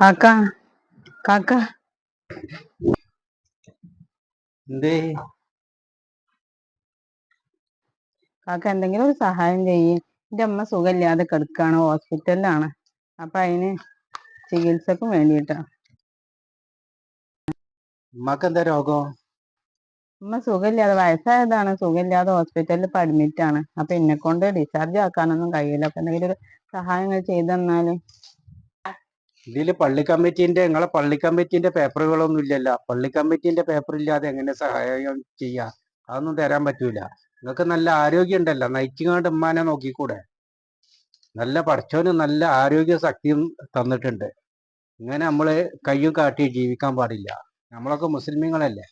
കാക്ക കാക്ക. എന്തേ? കാക്ക എന്തെങ്കിലും ഒരു സഹായം ചെയ്യേ. എന്റെ അമ്മ സുഖമില്ലാതെ കിടക്കാണ് ഹോസ്പിറ്റലിലാണ്. അപ്പൊ അതിന് ചികിത്സക്കും വേണ്ടിയിട്ടാ. ഉമ്മക്ക് എന്താ രോഗം? അമ്മ സുഖമില്ലാതെ വയസ്സായതാണ്. സുഖമില്ലാതെ ഹോസ്പിറ്റലിൽ ഇപ്പൊ അഡ്മിറ്റ് ആണ് അപ്പൊ എന്നെ കൊണ്ട് ഡിസ്ചാർജ് ആക്കാനൊന്നും കഴിയില്ല. അപ്പൊ എന്തെങ്കിലും ഒരു സഹായങ്ങൾ ചെയ്തു തന്നാൽ ഇതിൽ പള്ളി കമ്മിറ്റീന്റെ നിങ്ങളെ പള്ളി കമ്മിറ്റീന്റെ പേപ്പറുകളൊന്നും ഇല്ലല്ലോ. പള്ളി കമ്മിറ്റീന്റെ പേപ്പർ ഇല്ലാതെ എങ്ങനെ സഹായം ചെയ്യാ? അതൊന്നും തരാൻ പറ്റൂല. നിങ്ങൾക്ക് നല്ല ആരോഗ്യം ഉണ്ടല്ലോ. നയിച്ചുകൊണ്ട് ഉമ്മാനെ നോക്കിക്കൂടെ? നല്ല പഠിച്ചവന് നല്ല ആരോഗ്യ ശക്തിയും തന്നിട്ടുണ്ട്. ഇങ്ങനെ നമ്മൾ കയ്യും കാട്ടി ജീവിക്കാൻ പാടില്ല. നമ്മളൊക്കെ മുസ്ലിമീങ്ങളല്ലേ?